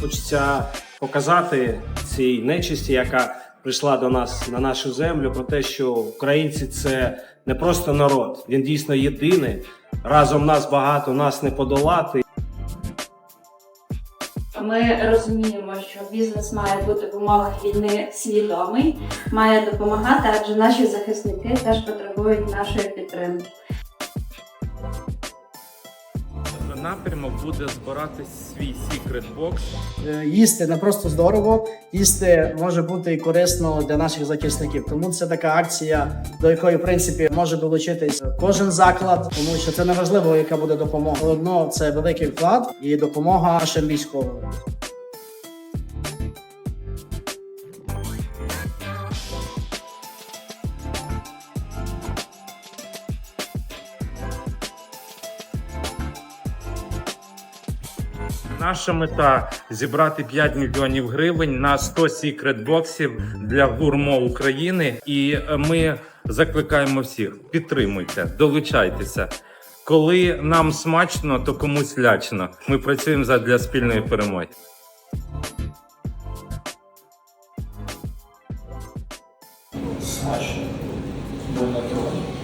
Хочеться показати цій нечисті, яка прийшла до нас на нашу землю, про те, що українці це не просто народ, він дійсно єдиний. Разом нас багато, нас не подолати. Ми розуміємо, що бізнес має бути в умовах війни свідомий, має допомагати, адже наші захисники теж потребують нашої підтримки. Напрямок буде збирати свій секрет бокс. Їсти не просто здорово, їсти може бути і корисно для наших захисників. Тому це така акція, до якої в принципі може долучитись кожен заклад, тому що це не важливо, яка буде допомога. Одно це великий вклад і допомога нашим військовим. Наша мета зібрати 5 мільйонів гривень на 100 секрет боксів для гурмо України. І е, ми закликаємо всіх: підтримуйте, долучайтеся. Коли нам смачно, то комусь лячно. Ми працюємо задля спільної перемоги. смачно, больно трохи.